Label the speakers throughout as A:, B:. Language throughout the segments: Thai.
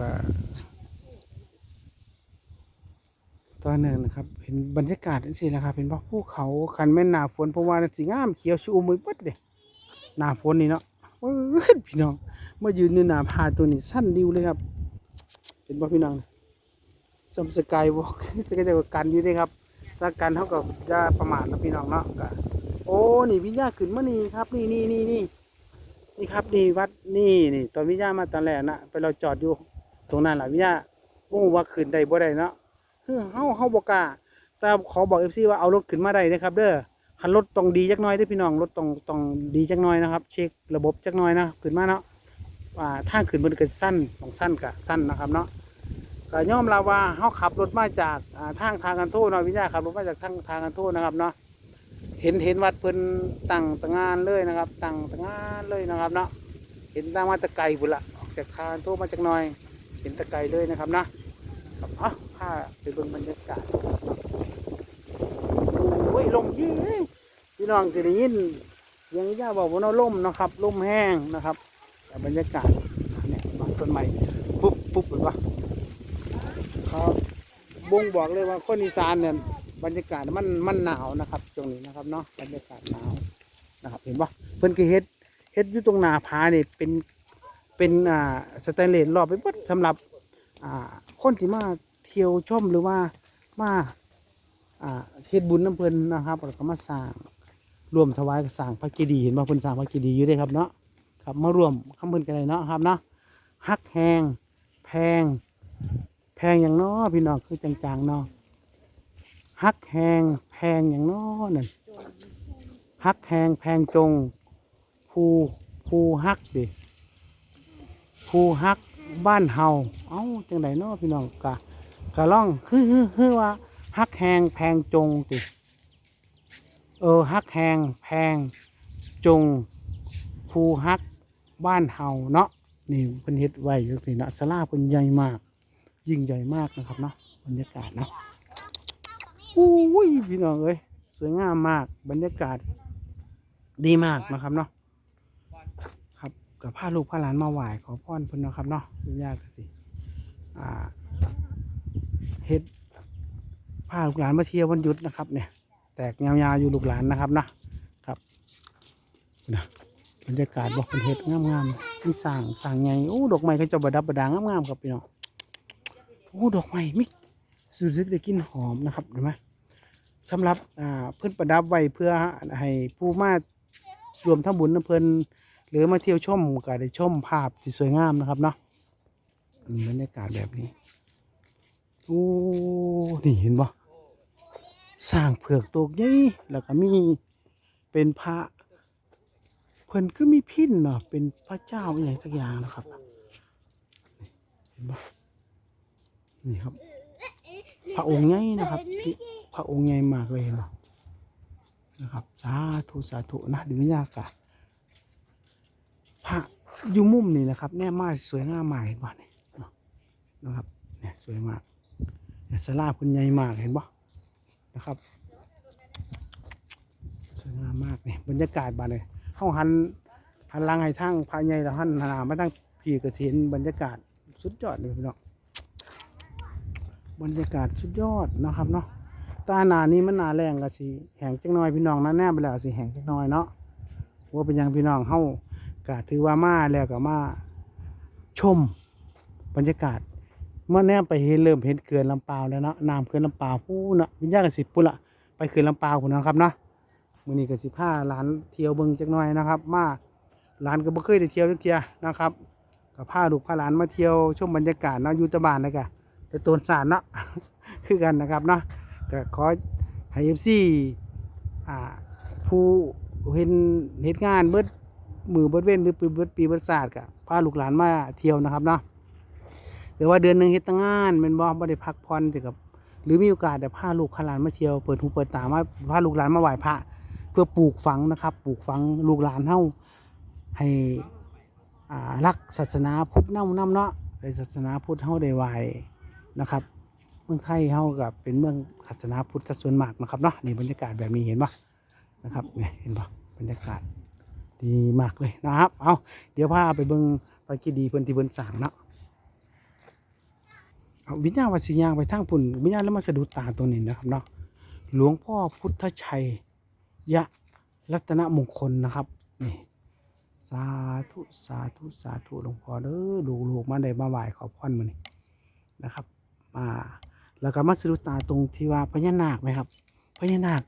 A: ก็ตอนหนึ่งนะครับ เห็นบรรยากาศนี่สินะครับ เห็นว่าภูเขาคันแม่นหนาฝนเพราะว่าสีงามเขียวชูมือปัดเด้หนาฝนนี่เนาะว้ยพี่น้องมายืนในหนาผาตัวนี้สั้นดิวเลยครับ เห็นป่ะพี่น้องซัมสกายวอล์กจะก็จะกันอยู่ด้ครับถ้ากันเท่ากับจะประมาทนะพี่น้องเนาะก็โอ้นี่วิญญาขึ้นมานี่ครับ นี่นี่นี่นี่นี่ครับนี่วัดนี่นี่ตอนวิญญามาตอนแรกนะไปเราจอดอยู่ ตรงนั้นแหละวิญญาโอ้ว่าขึ้นได้บ่ได้เนาะคือเฮาเฮาบ่กล้าแต่ขอบอก FC ว่าเอารถขึ้นมาได้นะครับ เด้อคันรถต้องดีจักหน่อยเด้อพี่น้องรถต้องต้องดีจักหน่อยนะครับ เช็คระบบจักหน่อยนะขึ้นมาเนาะว่าทางขึ้นมันก็สั้นต้องสั้นกะสั้นนะครับเนาะก็ยอมรับว่าเขาขับรถมาจากอ่าทางทางกันโทษเนาะวิญญาขับรถมาจากทางทางกันโทษนะครับเนาะเห็นเห็นวัดเพิ่นตั้งตะงานเลยนะครับตั้งตะงานเลยนะครับเนาะเห็นตั้งมาแตะไกลพุ่นละจากทางกันโทษมาจากหน่อย เห็นตะไกลเลยนะครับนะครับเอ้าพาไปเบิ่งบรรยากาศโอ้ยลมยี่พี่น้องสิได้ยินยังย่าบอกว่าเนาะลมนะครับล่มแห้งนะครับ แต่บรรยากาศเนี่ยบางต้นไม้ฟุบฟุบเห็นปะเขาบ่งบอกเลยว่าคนอีสานเนี่ยบรรยากาศมันมันหนาวนะครับ ตรงนี้นะครับเนาะบรรยากาศหนาวนะครับ เห็นปะเพิ่นก็เฮ็ดเฮ็ดอยู่ตรงหน้าผาเนี่ยเป็น เป็นอ่าสแตนเลสรอบไปหมดสำหรับอ่าคนที่มาเที่ยวชมหรือว่ามาอ่าเฮ็ดบุญน้ำเพลินนะครับแล้วก็มาสร้างรวมถวายสร้างพระเจดีย์เห็นบ่เพิ่นสร้างพระเจดีย์อยู่ด้ครับเนาะครับมารวมคำเพิ่นกันเลยเนาะครับเนาะฮักแหงแพง แพงอย่างน้อพี่น้องคือจางๆเนาะฮักแหงแพงอย่างน้อนั่นฮักแหงแพงจงภูภูฮักดิ ภูฮักบ้านเฮาเอ้าจังไดเนาะพี่น้องกะกะล่องฮือฮือฮือว่าฮักแหงแพงจงติเออฮักแหงแพงจงภูฮักบ้านเฮาเนาะนี่เพิ่นเฮ็ดไว้จังซี่เนาะศาลาเพิ่นใหญ่มาก ยิ่งใหญ่มากนะครับเนาะบรรยากาศเนาะอุ้ยพี่น้องเอ้ยสวยงามมากบรรยากาศดีมากนะครับเนาะ กับพาลูกพาหลานมาไหว้ขอพรเพิ่นเนาะครับเนาะเป็นยาก็สิอ่าเฮ็ดพาลูกหลานมาเที่ยววันหยุดนะครับ เนี่ย แตกยาวๆอยู่ลูกหลานนะครับนะครับนะบรรยากาศบอกเป็นเฮ็ดงามๆที่สร้างสร้างไงโอ้ดอกไม้เขาจะประดับประดางงามๆครับพี่น้องโอ้ดอกไม้มิสูสึกได้กลินหอมนะครับเห็นไหมสำหรับอ่าเพื่อนประดับไว้เพื่อให้ผู้มารวมทั้งบุญน้ำเพลิน หรือมาเที่ยวชมก็ได้ชมภาพที่สวยงามนะครับเนาะอืมบรรยากาศแบบนี้โอ้นี่เห็นบ่สร้างเผือกตัวใหญ่แล้วก็มีเป็นพระเพิ่นก็มีพินเนาะเป็นพระเจ้าอหย่างสักอย่างนะครับเห็นบ่นี่ครับ พระองค์ใหญ่นะครับพระองค์ใหญ่มากเลยเนาะนะครับสาธุสาธุนะดูบรรยากาศ พระอยู่มุมนี่นะครับแน่มากสวยงามมากเห็นป่ะเนี่ยนะครับเนี่ยสวยมากเนี่ยสลาคุณใหญ่มากเห็นป่ะนะครับสวยงามมากเนี่ยบรรยากาศบ้านเลยเข้าหันหันลังให้ทั้งพระใหญ่แล้วหันหน้ามาทั้งพี่กระเสียนบรรยากาศสุดยอดเลยพี่น้องบรรยากาศสุดยอดนะครับเนาะตาหนานี้มันหนาแรงก็สิแห้งจักหน่อยพี่น้องนะแน่ไปแล้วสิแห้งจักหน่อยเนาะว่าเป็นยังพี่น้องเฮา กะถือว่ามาแล้วก็มาชมบรรยากาศเมื่อแน่ไปเห็นเริ่มเห็นเขื่อนลำปาวแล้วเนาะน้ำเขื่อนลำปาวพูนน่ะวิญญาณกสิปุ่นละไปเขื่อนลำปาวพุ่นนะครับเนาะมือนี้ก็สิพาหลานเที่ยวเบิ่งจักหน่อยนะครับ มาหลานก็บ่เคยได้เที่ยวจักเทียนะครับก็พาลูกพาหลานมาเที่ยวชมบรรยากาศเนาะยูตบานเลยกะแต่ตัวสารเนาะคือกันนะครับเนาะก็ขอให้เอฟซีอ่ผู้เห็นเหตุงานเบิด มือเบิดเว้นหรือปีเบิดปีเบิดศาสตร์กับพาลูกหลานมาเที่ยวนะครับเนาะหรือว่าเดือนหนึ่งเฮ็ดตั้งงานเป็นบ่บ่ได้พักผ่อนแต่กับหรือมีโอกาสได้พาลูกพาหลานมาเที่ยวเปิดหูเปิดตามาพาลูกหลานมาไหว้พระเพื่อปลูกฝังนะครับ ปลูกฝังลูกหลานเฮาให้อ่ารักศาสนาพุทธนำน้ำเนาะในศาสนาพุทธเฮาได้ไหว้นะครับเมืองไทยเฮากับเป็นเมืองศาสนาพุทธส่วนมากนะครับเนาะนี่บรรยากาศแบบนี้เห็นปะนะครับเนี่ยเห็นปะบรรยากาศ ดีมากเลยนะครับ เอาเดี๋ยวพาไปเบิ่งไปกีดีเพิ่นที่เพิ่นสร้างเนาะเอาวิญญาณวัสิยางไปทางพุ่นวิญญาณแล้วมาสะดุดตาตัวนี้นะครับเนาะหลวงพ่อพุทธชัยยะรัตนมงคลนะครับนี่สาธุสาธุสาธุหลวงพ่อเด้อลูกลูกมาได้มาไหว้ขอพรมานี่นะครับ มาแล้วก็มาสะดุดตาตรงที่ว่าพญานาคไหมครับพญานาค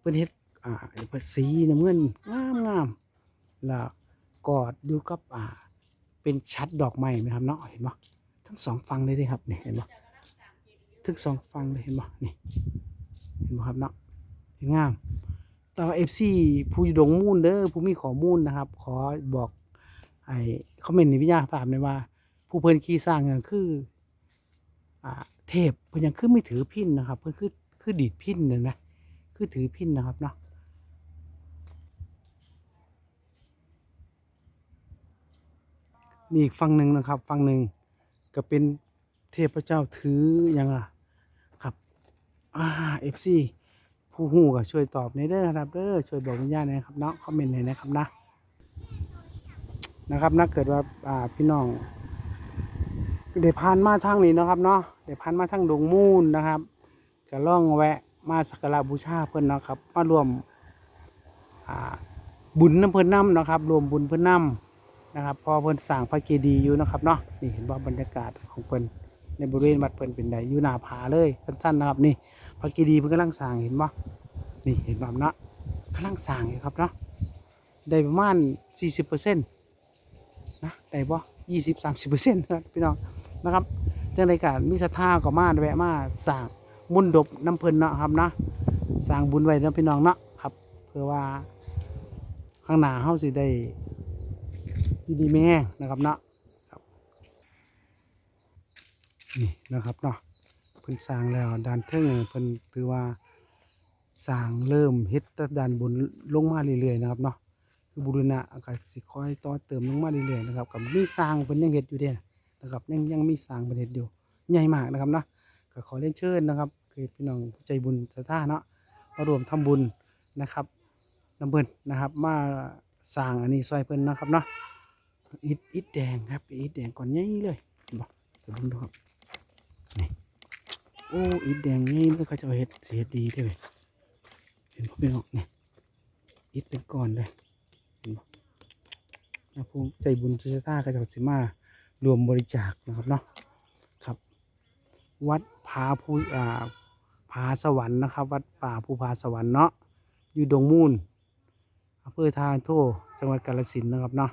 A: เป็นเฮ็ดอ่าเป็นสีน้ำเงินงามงาม แล้วกอดอยู่กับอ่า เป็นชัดดอกไม้ไหมครับเนาะเห็นปะทั้งสองฝั่งเลยเด้ครับนี่เห็นปะทั้งสองฝั่งเลยเห็นปะนี่เห็นปะครับเนาะเห็นงามต่ว่าเอฟซีผู้อยู่ดงมูลเด้อผู้มีข้อมูลนะครับ ขอบอกไอ้คอมเมนต์ในวิทยาถามเลยว่า ผู้เพิ่นขี่สร้างเนี่ยคืออ่าเทพเพิ่นยังคือไม่ถือพินนะครับ เพิ่นคือคือดีดพินเห็นไหมคือถือพินนะครับเนาะ นี่อีกฝั่งหนึ่งนะครับฝั่งหนึ่งก็เป็นเทพเจ้าถือหยังอะครับอ่าเอฟซีผู้หูก็ช่วยตอบในเด้อครับเด้อช่วยบอกวิญญาณนะครับเนาะคอมเมนต์หน่อยนะครับนะนะครับถ้าเกิดว่าอ่าพี่น้องได้ผ่านมาทางนี้นะครับเนาะได้ผ่านมาทางดงมูลนะครับก็ล่องแวะมาสักการะบูชาเพิ่นเนาะครับมารวมอ่าบุญน้ำเพิ่นน้ำนะครับ รวมบุญเพิ่นน้ำ นะครับพอเพิ่นสร้างพระเจดีย์อยู่นะครับเนาะนี่เห็นว่าบรรยากาศของเพิ่นในบริเวณวัดเพิ่นเป็นไดอยู่หน้าผาเลยสั้นๆนะครับนี่พระกีดีเพิ่นกำลังสร้างเห็นบ่นี่เห็นบ่เนาะกำลังสร้างอยู่ครับเนาะได้ประมาณ 40%นะได้บ่20 30%ครับพี่น้องนะครับจังไดก็มีศรัทธาก็มาแวะมาสร้างมุนดบน้ำเพิ่นเนาะครับนะสร้างบุญไว้นะพี่น้องเนาะครับ เพื่อว่าข้างหน้าเฮาสิได้ อยู่ดีๆแม่นะครับเนาะครับนี่นะครับเนาะเพิ่นสร้างแล้วด้านเทิงเพิ่นถือว่าสร้างเริ่มเฮ็ดแต่ด้านบนลงมาเรื่อยๆนะครับเนาะคือบูรณะก็สิค่อยต่อเติมลงมาเรื่อยๆนะครับกับมีสร้างเพิ่นยังเฮ็ดอยู่เด้นะครับยังยังมีสร้างเพิ่นเฮ็ดอยู่ใหญ่มากนะครับเนาะก็ขอเรียนเชิญนะครับคือพี่น้องผู้ใจบุญศรัทธาเนาะมารวมทำบุญนะครับนำเพิ่นนะครับมาสร้างอันนี้ซอยเพิ่นนะครับเนาะ อิฐอิฐแดงครับอิฐแดงก่อนใหญ่เลยบ่เดี๋ยวเบิ่งดูครับนี่โอ้อีแดงนี่มันเขาจะเอาเห็ดเสียดีได้เลยเห็นพ่อพี่น้องเนี่ยอิดเป็นก้อนเลยเห็นบ่นะผู้ใจบุญจุชะตาก็จะสิมารวมบริจาคนะครับเนาะครับ วัดผาภูอ่าผาสวรรค์นะครับ วัดป่าภูผาสวรรค์เนาะอยู่ดงมูลอำเภอทานโทจังหวัดกาฬสินธุ์นะครับเนาะ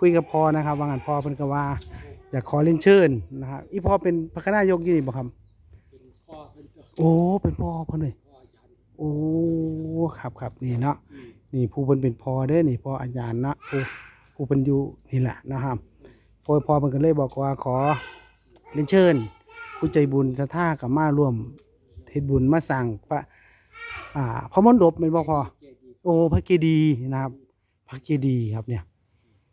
A: คุยกับพ่อนะครับว่างันพ่อเพิ่นก็ว่าอยากขอเรียนเชิญนะครับอีพ่อเป็นพระคณะยกอยู่นี่บ่ครับโอ้เป็นพ่อเพิ่นเลยโอ้ครับครับนี่เนาะนี่ผู้เพิ่นเป็นพ่อเด้อนี่พ่ออาจารย์เนาะผู้ผู้เพิ่นอยู่นี่แหละนะครับพ่อพ่อเพิ่นก็เลยบอกว่าขอเรียนเชิญ ผู้ใจบุญศรัทธากับมาร่วมเฮ็ดบุญมาสั่งพระอ่าพระมณฑปเป็นบ่พอโอ้พระเจดีย์นะครับพระเจดีย์ครับเนี่ย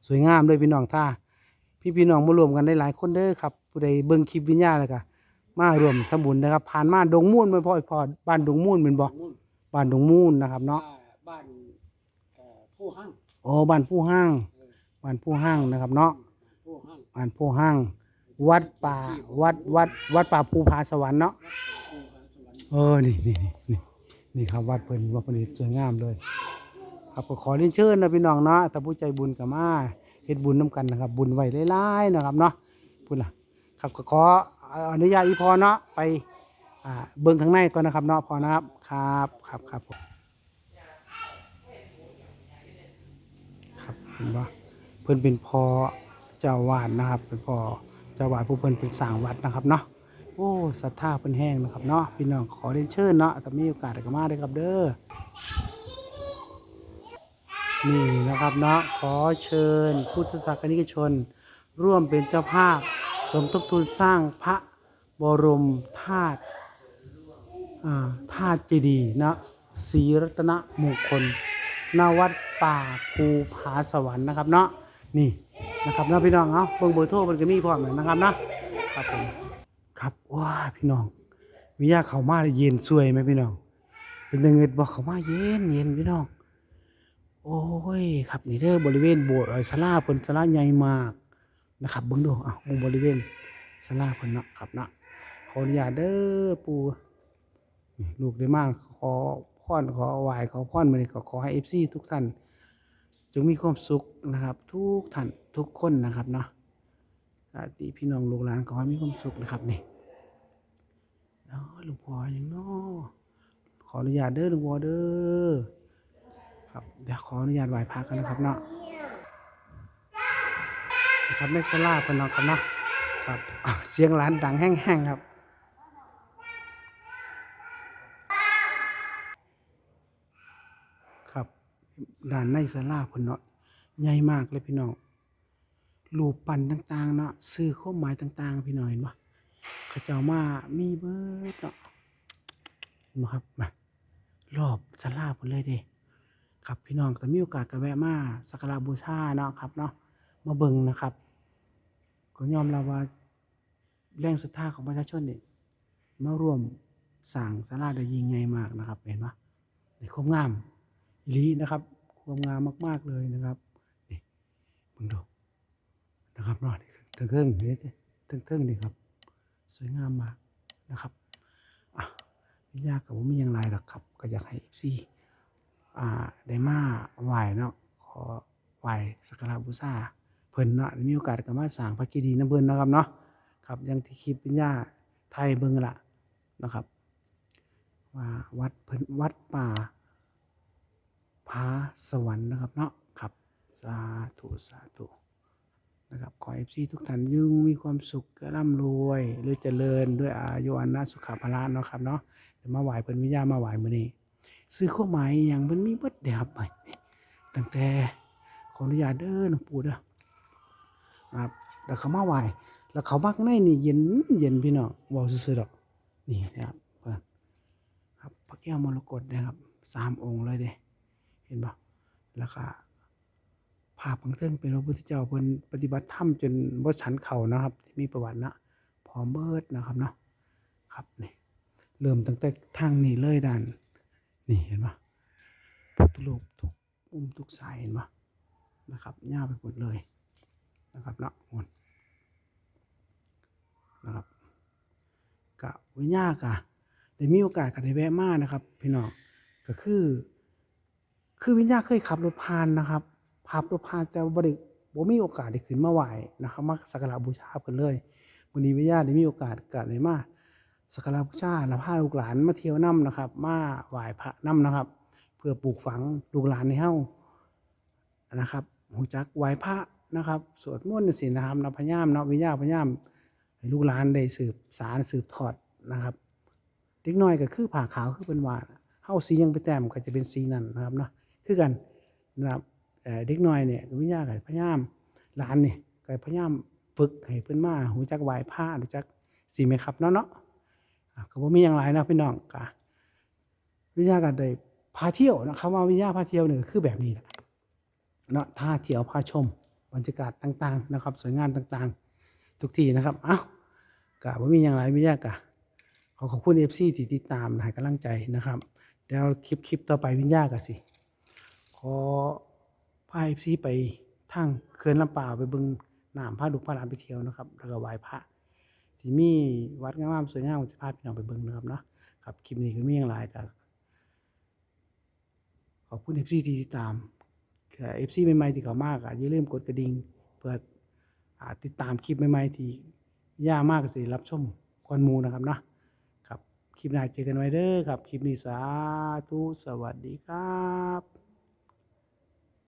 A: สวยงามเลยพี่น้องท่าพี่พี่น้องมารวมกันได้หลายคนเด้อครับผู้ใดเบิ่งคลิปวิญญาณแล้วก็มารวมทำบุญนะครับ ผ่านมาดงมูลมันพ่อพอบ้านดงมูลเป็นบ่บ้านดงมูลนะครับเนาะ
B: บ้านเอ่อผู้ห้าง
A: โอ้บ้านผู้ห้างบ้านผู้ห้างนะครับเนาะ
B: ผู้ห้าง
A: บ้านผู้ห้าง วัดป่าวัดวัด วัดป่าภูผาสวรรค์เนาะ
B: ผู้ห้างสวรรค์
A: เออนี่นี่นี่นี่นี่ครับวัดเพิ่นวัดเพิ่นสวยงามเลย ครับก็ขอเรียนเชิญนะพี่น้องเนาะถ้าผู้ใจบุญกับมาเฮ็ดบุญน้กันนะครับ บุญไว้หลายๆนะครับเนาะพุ่นล่ะครับก็ขออนุญาตอีพอเนาะไปเบิ่งข้างในก่อนนะครับเนาะพอนะครับครับครับครับผมครับเห็นว่าเพิ่อนเป็นพอเจ้าวาดนะครับ เป็นพอเจ้าวาดผู้เพิ่อนเป็นสางวัดนะครับเนาะโอ้ศรัทธาเพิ่นแห้งนะครับเนาะพี่น้องขอเรียนเชิญเนาะถ้ามีโอกาสก็มาได้ครับเด้อ นี่นะครับเนาะขอเชิญพุทธศาสนิกชน ร่วมเป็นเจ้าภาพ สมทบทุนสร้างพระบรมธาตุธาตุเจดีย์นะศรีรัตนมงคลณวัดป่าภูผาสวรรค์นะครับเนาะนี่นะครับเนาะพี่น้องเอาะเบิ่งเบอร์โทรมันก็มีพร้อมนะครับนะครับผมครับว้าพี่น้องวิยาเขามาเย็นสวยไหมพี่น้อง เป็นยังไงบอกเขามาเย็นเย็นพี่น้อง โอ้ยครับนี่เด้อบริเวณโบสถ์เออศาลาเพิ่นศาลาใหญ่มากนะครับเบิ่งดูอะมุมบริเวณศาลาเพิ่นเนาะครับเนาะออนุญาตเด้อปูนี่ลูกได้มากขอพรขอไหวขอพรมาเลยก็ขอให้เอฟซีทุกท่านจงมีความสุขนะครับ ทุกท่านทุกคนนะครับเนาะสาธุพี่น้องลูกหลานขอให้มีความสุขนะครับนี่เนาะหลวงพ่ออย่างเนาะขออนุญาตเด้อหลวงพ่อเด้อ ครับ เดี๋ยวขออนุญาตไหว้พระกันนะครับเนาะนะครับไม่สลาพนเนาะครับเนาะครับเสียงร้านดังแห้งๆครับครับด้านในศาลาเพิ่นเนาะใหญ่มากเลยพี่น้องรูปปั้นต่างๆเนาะสื่อความหมายต่าง ๆ พี่น้องเห็นบ่เขาเจ้ามามีเบิร์ดเนาะเห็นบ่ครับมารอบศาลาเพิ่นเลยเด้ ครับพี่น้องถ้ามีโอกาสก็แวะมาสักการะบูชาเนาะครับเนาะมาเบิ่งนะครับ ก็ยอมรับว่าแรงศรัทธาของประชาชนนี่มาร่วมสร้างศาลาได้ยิ่งใหญ่มากนะครับเห็นปะในความงามอีหลีนะครับ ความงามมากๆเลยนะครับนี่เบิ่งดูนะครับเนาะนี่เทิงๆนี่เทิงนี่ครับ สวยงามมากนะครับอะยากกับผมมีอย่างไรหรอกครับ ก็อยากให้ FC อ่าได้มาไหว้เนาะขอไหว้สักการะบูชาเพิ่นเนาะมีโอกาสก็มาสร้างพระเจดีย์นำเพิ่นเนาะครับเนาะครับอยังที่คลิปปัญญาไทยเบิ่งละนะครับว่าวัดเพิ่นวัดป่าผาสวรรค์นะครับเนาะครับสาธุสาธุนะครับขอ FC ทุกท่านยุ่งมีความสุขร่ำรวยหรือเจริญด้วยอายุวันนะสุขภาละเนาะครับเนาะเดี๋ยวมาไหวเพิ่นวิญญามาไหวมื้อนี้ ซื้อข้าวหมายอย่างมันมีเบิดเดียครับไปตั้งแต่ขออนุญาตเด้อหลวงปู่เด้อครับแล้วเขามาไหวแล้วเขามักในนี่เย็นเย็นพี่น้องเว้าซื่อดอกนี่นะครับเพิ่นครับพระแก้วมรกตนะครับสามองค์เลยเด้เห็นปะแล้วก็ภาพของเทิงเป็นพระพุทธเจ้าเพิ่นปฏิบัติธรรมจนบ่ฉันเข่านะครับ ที่มีประวัตินะพร้อมเบิดนะครับเนาะครับนี่เริ่มตั้งแต่ทางนี้เลยด้าน นี่เห็นปะพุทธรูปทุกมุมทุกสายเห็นปะนะครับย่าไปหมดเลยนะครับเนาะหมดนะครับกะวิญญากะได้มีโอกาสก็ได้แวะมานะครับ พี่น้องก็คือ คือวิญญาเคยขับรถผ่านนะครับขับรถผ่านแต่บ่ได้บ่มีโอกาสได้ขึ้นมาไหว้นะครับมาสักการะบูชาเพิ่นเลยวันนี้วิญญาได้มีโอกาสก็ได้มา สักการะบูชาและพาลูกหลานมาเที่ยวนํนะครับ มาไหว้พระนํนะครับ เพื่อปลูกฝังลูกหลานในเฮานะครับหูจักไหว้พระนะครับสวดมนต์ศีลนะครับนับพยายามนะวิญญาพยายามให้ลูกหลานได้สืบสารสืบทอดนะครับเด็กน้อยก็คือผ้าขาวคือเป็นว่าเฮาสียังไปแต้มก็จะเป็นสีนั้นนะครับเนาะคือกันนะครับเด็กน้อยเนี่ยวิญญาก็พยายามหลานเนี่ยก็พยายามฝึกให้เพิ่นมาหูจักไหว้พระรู้จักสิแม่ครับเนาะเนาะ ก็บ่มีอย่างไรนะพี่น้องกะวิญญากันได้พาเที่ยวนะคำว่าวิญญาพาเที่ยวเนี่ยคือแบบนี้แหละเนาะท่าเที่ยวพาชมบรรยากาศต่างๆนะครับ สวยงามต่างๆ ทุกที่นะครับ เอ้ากะว่ามีอย่างไรวิญญากะขอขอบคุณเอฟซีที่ติดตามให้กำลังใจนะครับเดี๋ยวคลิปคลิปต่อไปวิญญากะสิ ขอพาเอฟซีไปทางเขื่อนลำปาวไปบึงน้ำพาลูกพาหลานไปเที่ยวนะครับ แล้วก็ไหว้พระ ที่มีวัดงามๆสวยงามจะพาพี่น้องไปเบิ่งนะครับเนาะครับคลิปนี้ก็มีอย่างไรก็ขอบคุณเอฟซีที่ติดตามเอฟซีใหม่ๆที่เขามากอะอย่าลืมกดกระดิ่งเพื่อติดตามคลิปใหม่ๆที่ย่ามากก็สิรับชมก่อนมูนะครับเนาะครับคลิปหน้าเจอกันไว้เด้อครับ คลิปนี้สาธุสวัสดีครับ